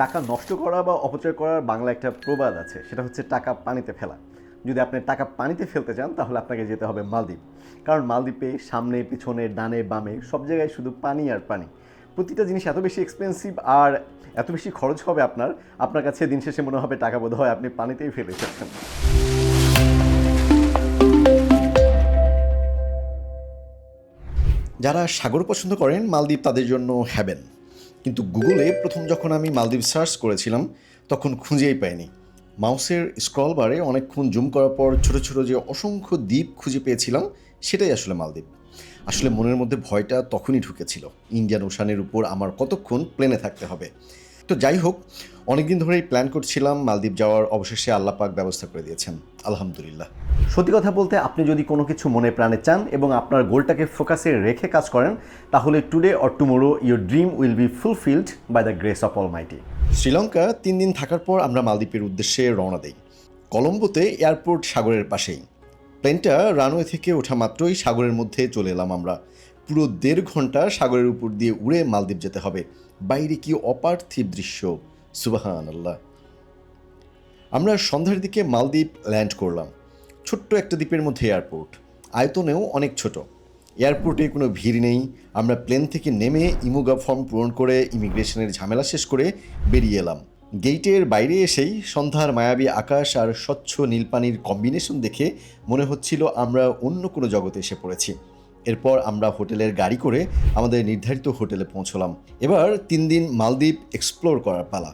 টাকা নষ্ট করা বা অপচয় করার বাংলা একটা প্রবাদ আছে, সেটা হচ্ছে টাকা পানিতে ফেলা। যদি আপনি টাকা পানিতে ফেলতে চান, তাহলে আপনাকে যেতে হবে মালদ্বীপ। কারণ মালদ্বীপে সামনে, পিছনে, ডানে, বামে সব জায়গায় শুধু পানি আর পানি। প্রতিটা জিনিস এত বেশি এক্সপেন্সিভ আর এত বেশি খরচ হবে আপনার আপনার কাছে দিন শেষে মনে হবে টাকা বোধ হয় আপনি পানিতেই ফেলে এসেছেন। যারা সাগর পছন্দ করেন, মালদ্বীপ তাদের জন্য হ্যাবেন কিন্তু গুগলে প্রথম যখন আমি মালদ্বীপ সার্চ করেছিলাম, তখন খুঁজেই পাইনি। মাউসের স্ক্রল বারে অনেকক্ষণ জুম করার পর ছোট ছোট যে অসংখ্য দ্বীপ খুঁজে পেয়েছিলাম, সেটাই আসলে মালদ্বীপ। আসলে মনের মধ্যে ভয়টা তখনই ঢুকেছিল, ইন্ডিয়ান ওশানের উপর আমার কতক্ষণ প্লেনে থাকতে হবে। তো যাই হোক, অনেকদিন ধরেই প্ল্যান করছিলাম মালদ্বীপ যাওয়ার, অবশেষে আল্লাপাক ব্যবস্থা করে দিয়েছেন। আলহামদুলিল্লাহ। সত্যি কথা বলতে আপনি যদি কোনো কিছু মনে প্রাণে চান এবং আপনার গোলটাকে ফোকাসে রেখে কাজ করেন, তাহলে today or tomorrow your dream will be fulfilled by the grace of almighty Sri Lanka তিন দিন থাকার পর আমরা মালদ্বীপের উদ্দেশ্যে রওনা দিই। কলম্বোতে এয়ারপোর্ট সাগরের পাশেই। প্লেনটা রানওয়ে থেকে ওঠা মাত্রই সাগরের মধ্যে চলে এলাম আমরা। পুরো দেড় ঘণ্টা সাগরের উপর দিয়ে উড়ে মালদ্বীপ যেতে হবে। বাইরে কি অপার্থিব দৃশ্য? সুবাহান আল্লাহ আমরা সন্ধ্যার দিকে মালদ্বীপ ল্যান্ড করলাম। ছোট্ট একটা দ্বীপের মধ্যে এয়ারপোর্ট আয়তনেও অনেক ছোট। এয়ারপোর্টে কোনো ভিড় নেই। আমরা প্লেন থেকে নেমে ইমুগা ফর্ম পূরণ করে ইমিগ্রেশনের ঝামেলা শেষ করে বেরিয়ে এলাম। গেইটের বাইরে এসেই সন্ধ্যার মায়াবী আকাশ আর স্বচ্ছ নীলপানির কম্বিনেশন দেখে মনে হচ্ছিল আমরা অন্য কোনো জগতে এসে পড়েছি। এরপর আমরা হোটেলের গাড়ি করে আমাদের নির্ধারিত হোটেলে পৌঁছলাম। এবার তিন দিন মালদ্বীপ এক্সপ্লোর করার পালা।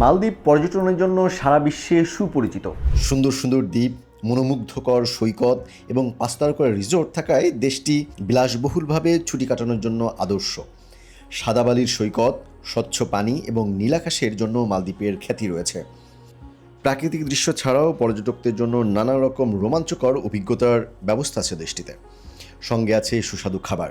মালদ্বীপ পর্যটনের জন্য সারা বিশ্বে সুপরিচিত। সুন্দর সুন্দর দ্বীপ মনোমুগ্ধকর সৈকত এবং পাঁচতারকর রিসোর্ট থাকায় দেশটি বিলাসবহুলভাবে ছুটি কাটানোর জন্য আদর্শ। সাদাবালির সৈকত, স্বচ্ছ পানি এবং নীলাকাশের জন্য মালদ্বীপের খ্যাতি রয়েছে। প্রাকৃতিক দৃশ্য ছাড়াও পর্যটকদের জন্য নানা রকম রোমাঞ্চকর অভিজ্ঞতার ব্যবস্থা আছে দেশটিতে। সঙ্গে আছে সুস্বাদু খাবার।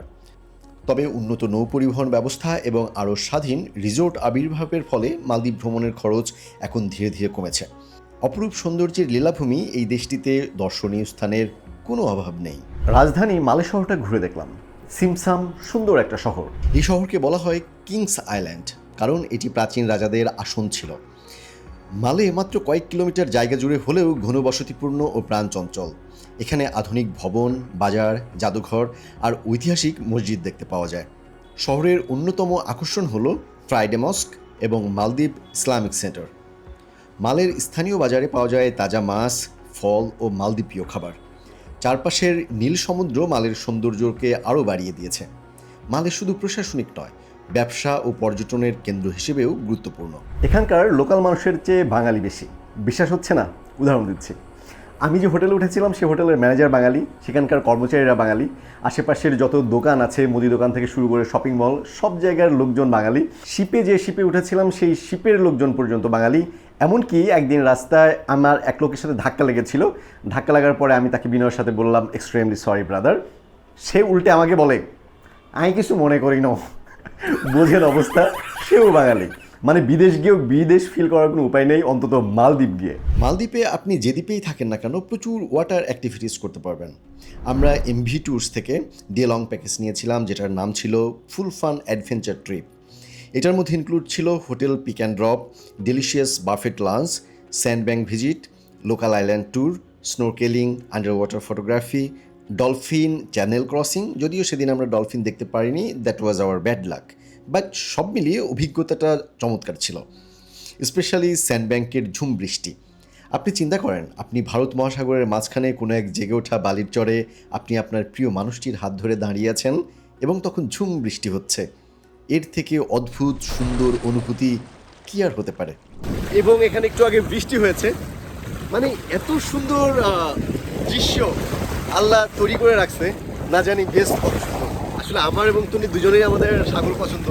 তবে উন্নত নৌ পরিবহন ব্যবস্থা এবং আরও স্বাধীন রিসোর্ট আবির্ভাবের ফলে মালদ্বীপ ভ্রমণের খরচ এখন ধীরে ধীরে কমেছে। অপরূপ সৌন্দর্যের লীলাভূমি এই দেশটিতে দর্শনীয় স্থানের কোনো অভাব নেই। রাজধানী মালে শহরটা ঘুরে দেখলাম। সিমসাম সুন্দর একটা শহর। এই শহরকে বলা হয় কিংস আইল্যান্ড, কারণ এটি প্রাচীন রাজাদের আসন ছিল। মালে মাত্র কয়েক কিলোমিটার জায়গা জুড়ে হলেও ঘনবসতিপূর্ণ ও প্রাণচঞ্চল এখানে আধুনিক ভবন, বাজার, জাদুঘর আর ঐতিহাসিক মসজিদ দেখতে পাওয়া যায়। শহরের অন্যতম আকর্ষণ হল ফ্রাইডে মস্ক এবং মালদ্বীপ ইসলামিক সেন্টার। মালের স্থানীয় বাজারে পাওয়া যায় তাজা মাছ, ফল ও মালদ্বীপীয় খাবার। চারপাশের নীল সমুদ্র মালের সৌন্দর্যকে আরও বাড়িয়ে দিয়েছে। মালে শুধু প্রশাসনিক নয়, ব্যবসা ও পর্যটনের কেন্দ্র হিসেবেও গুরুত্বপূর্ণ। এখানকার লোকাল মানুষের চেয়ে বাঙালি বেশি। বিশ্বাস হচ্ছে না, উদাহরণ দিচ্ছি। আমি যে হোটেলে উঠেছিলাম, সে হোটেলের ম্যানেজার বাঙালি, সেখানকার কর্মচারীরা বাঙালি। আশেপাশের যত দোকান আছে, মুদি দোকান থেকে শুরু করে শপিং মল, সব জায়গার লোকজন বাঙালি। শিপে যে শিপে উঠেছিলাম, সেই শিপের লোকজন পর্যন্ত বাঙালি। এমনকি একদিন রাস্তায় আমার এক লোকের সাথে ধাক্কা লেগেছিল। ধাক্কা লাগার পরে আমি তাকে বিনয়ের সাথে বললাম এক্সট্রিমলি সরি ব্রাদার সে উল্টে আমাকে বলে, আমি কিছু মনে করি না। বোঝেন অবস্থা, সেও বাঙালি। মানে বিদেশ গিয়েও বিদেশ ফিল করার কোনো উপায় নেই, অন্তত মালদ্বীপ গিয়ে। মালদ্বীপে আপনি যে দ্বীপেই থাকেন না কেন, প্রচুর ওয়াটার অ্যাক্টিভিটিস করতে পারবেন। আমরা এমভি ট্যুরস থেকে ডে লং প্যাকেজ নিয়েছিলাম, যেটার নাম ছিল ফুল ফান অ্যাডভেঞ্চার ট্রিপ এটার মধ্যে ইনক্লুড ছিল hotel pick and drop delicious buffet lunch sand bank visit local island tour snorkelling underwater photography dolphin channel crossing যদিও সেদিন আমরা ডলফিন দেখতে পারিনি that was our bad luck but সব মিলিয়ে অভিজ্ঞতাটা চমৎকার ছিল স্পেশালি স্যান্ডব্যাংকের ঝুম বৃষ্টি। আপনি চিন্তা করেন, আপনি ভারত মহাসাগরের মাঝখানে কোনো এক জেগে ওঠা বালির চরে আপনি আপনার প্রিয় মানুষটির হাত ধরে দাঁড়িয়ে আছেন এবং তখন ঝুম বৃষ্টি হচ্ছে। এর থেকে অদ্ভুত, সুন্দর অনুভূতি কি আর হতে পারে? এবং এখানে একটু আগে বৃষ্টি হয়েছে। মানে এত সুন্দর দৃশ্য আল্লাহ তৈরি করে রাখছে, না জানি বেশ আসলে আমার এবং তুমি দুজনেই আমাদের সাগর পছন্দ,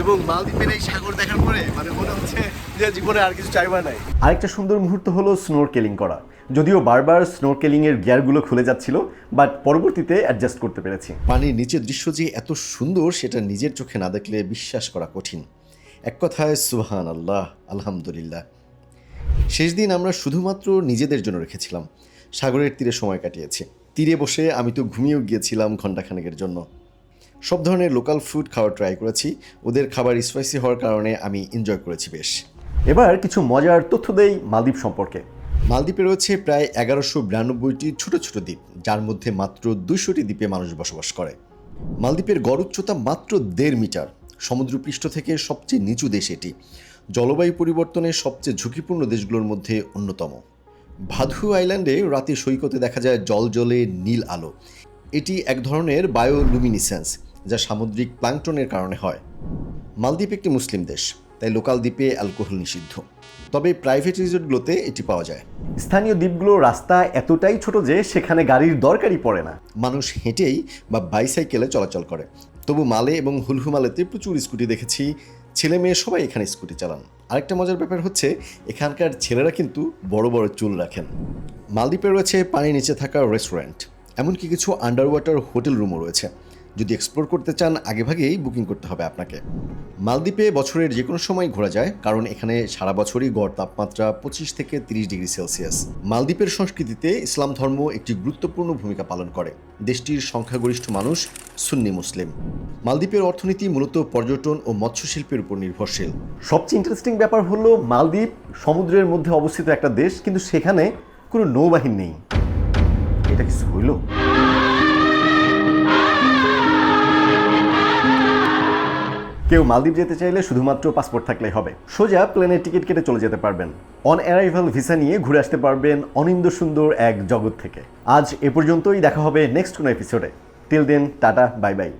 এবং মালদ্বীপের এই সাগর দেখার পরে মানে মনে হচ্ছে যে জীবনে আর কিছু চাইবার নাই। আরেকটা সুন্দর মুহূর্ত হলো স্নোরকেলিং করা। যদিও বারবার স্নোরকেলিং এর গিয়ারগুলো খুলে যাচ্ছিল বাট পরবর্তীতে অ্যাডজাস্ট করতে পেরেছি। পানির নিচের দৃশ্য যে এত সুন্দর সেটা নিজের চোখে না দেখলে বিশ্বাস করা কঠিন। এক কথায় সুবহান আল্লাহ আলহামদুলিল্লাহ। শেষ দিন আমরা শুধুমাত্র নিজেদের জন্য রেখেছিলাম। সাগরের তীরে সময় কাটিয়েছি। তীরে বসে আমি তো ঘুমিয়েও গিয়েছিলাম ঘণ্টাখানেকের জন্য। সব ধরনের লোকাল ফুড খাওয়ার ট্রাই করেছি। ওদের খাবার স্পাইসি হওয়ার কারণে আমি এনজয় করেছি বেশ। এবার কিছু মজার তথ্য দেই মালদ্বীপ সম্পর্কে। মালদ্বীপে রয়েছে প্রায় এগারোশো বিরানব্বইটি ছোট ছোট দ্বীপ, যার মধ্যে মাত্র দুইশোটি দ্বীপে মানুষ বসবাস করে। মালদ্বীপের গড় উচ্চতা মাত্র দেড় মিটার। সমুদ্রপৃষ্ঠ থেকে সবচেয়ে নিচু দেশ এটি। জলবায়ু পরিবর্তনের সবচেয়ে ঝুঁকিপূর্ণ দেশগুলোর মধ্যে অন্যতম। ভাদু আইল্যান্ডে রাতে সৈকতে দেখা যায় জল জলে নীল আলো। এটি এক ধরনের বায়োলুমিনিসেন্স, যা সামুদ্রিক প্লাঙ্কটনের কারণে হয়। মালদ্বীপ একটি মুসলিম দেশ। তাই লোকাল দ্বীপে অ্যালকোহল নিষিদ্ধ। তবে প্রাইভেট রিসোর্টগুলোতে এটি পাওয়া যায়। স্থানীয় দ্বীপগুলোর রাস্তা এতটাই ছোট যে সেখানে গাড়ির দরকারই পড়ে না। মানুষ হেঁটেই বা বাইসাইকেলে চলাচল করে। তবু মালে এবং হুলহুমালেতে প্রচুর স্কুটি দেখেছি। ছেলে মেয়ে সবাই এখানে স্কুটি চালান। আরেকটা মজার ব্যাপার হচ্ছে এখানকার ছেলেরা কিন্তু বড় বড় চুল রাখেন। মালদ্বীপে রয়েছে পানির নিচে থাকা রেস্টুরেন্ট এমনকি কিছু আন্ডার ওয়াটার হোটেল রুমও রয়েছে। যদি এক্সপ্লোর করতে চান, আগেভাগেই বুকিং করতে হবে আপনাকে। মালদ্বীপে বছরের যে কোনো সময় ঘোরা যায়, কারণ এখানে সারা বছরই গড় তাপমাত্রা পঁচিশ থেকে তিরিশ ডিগ্রি সেলসিয়াস। মালদ্বীপের সংস্কৃতিতে ইসলাম ধর্ম একটি গুরুত্বপূর্ণ ভূমিকা পালন করে। দেশটির সংখ্যাগরিষ্ঠ মানুষ সুন্নি মুসলিম। মালদ্বীপের অর্থনীতি মূলত পর্যটন ও মৎস্য শিল্পের উপর নির্ভরশীল। সবচেয়ে ইন্টারেস্টিং ব্যাপার হলো, মালদ্বীপ সমুদ্রের মধ্যে অবস্থিত একটা দেশ, কিন্তু সেখানে কোনো নৌবাহিনী নেই। এটা কিছু হইল? কেউ মালদ্বীপ যেতে চাইলে শুধুমাত্র পাসপোর্ট থাকলেই হবে। সোজা প্লেনের টিকিট কেটে চলে যেতে পারবেন। অন অ্যারাইভাল ভিসা নিয়ে ঘুরে আসতে পারবেন অনিন্দ সুন্দর এক জগৎ থেকে। আজ এ পর্যন্তই দেখা হবে নেক্সট কোনো এপিসোডে till then tata bye bye